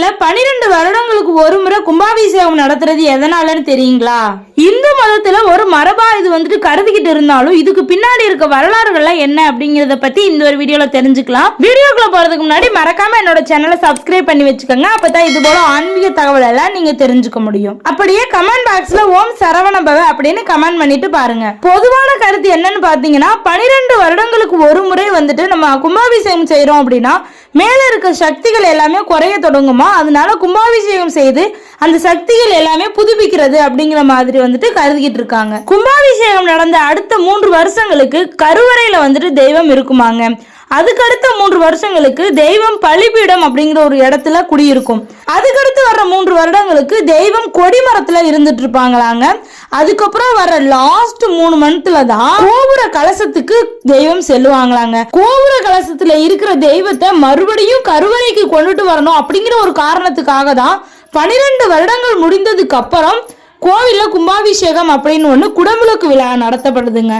மதங்கள்ல பனிரெண்டு வருடங்களுக்கு ஒரு முறை கும்பாபிஷேகம் நடத்துறது எதனாலன்னு தெரியுங்களா? இந்து மதத்துல ஒரு மரபா இது வந்துட்டு கருதிக்கிட்டு இருந்தாலும் இதுக்கு பின்னாடி இருக்க வரலாறுகள்லாம் என்ன அப்படிங்கறத பத்தி இந்த ஒரு வீடியோல தெரிஞ்சுக்கலாம். வீடியோக்குள்ள போறதுக்கு முன்னாடி மறக்காம என்னோட சேனலை சப்ஸ்கிரைப் பண்ணி வச்சுக்கோங்க. அப்பதான் இது போல ஆன்மீக தகவல் எல்லாம் நீங்க தெரிஞ்சுக்க முடியும். அப்படியே கமெண்ட் பாக்ஸ்ல ஓம் சரவண பவ அப்படின்னு கமெண்ட் பண்ணிட்டு பாருங்க. பொதுவான கருத்து என்னன்னு பாத்தீங்கன்னா பனிரெண்டு வருடங்களுக்கு ஒரு முறை வந்துட்டு நம்ம கும்பாபிஷேகம் செய்யறோம் அப்படின்னா மேல இருக்க சக்திகள் எல்லாமே குறைய தொடங்குமா? அதனால கும்பாபிஷேகம் செய்து அந்த சக்திகள் எல்லாமே புதுப்பிக்கிறது அப்படிங்கிற மாதிரி வந்துட்டு கருதிக்கிட்டு இருக்காங்க. கும்பாபிஷேகம் நடந்த அடுத்த மூன்று வருஷங்களுக்கு கருவறையில வந்துட்டு தெய்வம் இருக்குமாங்க. அதுக்கடுத்த மூன்று வருஷங்களுக்கு தெய்வம் பலிபீடம் அப்படிங்கிற ஒரு இடத்துல குடியிருக்கும். அதுக்கடுத்து வர்ற மூன்று வருடங்களுக்கு தெய்வம் கொடிமரத்துல இருந்துட்டு இருப்பாங்களாங்க. அதுக்கப்புறம் வர லாஸ்ட் மூணு மந்த்ல தான் கோபுர கலசத்துக்கு தெய்வம் செல்லுவாங்களாங்க. கோபுர கலசத்துல இருக்கிற தெய்வத்தை மறுபடியும் கருவறைக்கு கொண்டுட்டு வரணும் அப்படிங்கிற ஒரு காரணத்துக்காக தான் பனிரெண்டு வருடங்கள் முடிந்ததுக்கு அப்புறம் கோவில்ல கும்பாபிஷேகம் அப்படின்னு ஒன்று குடமுழுக்கு விழா நடத்தப்படுதுங்க.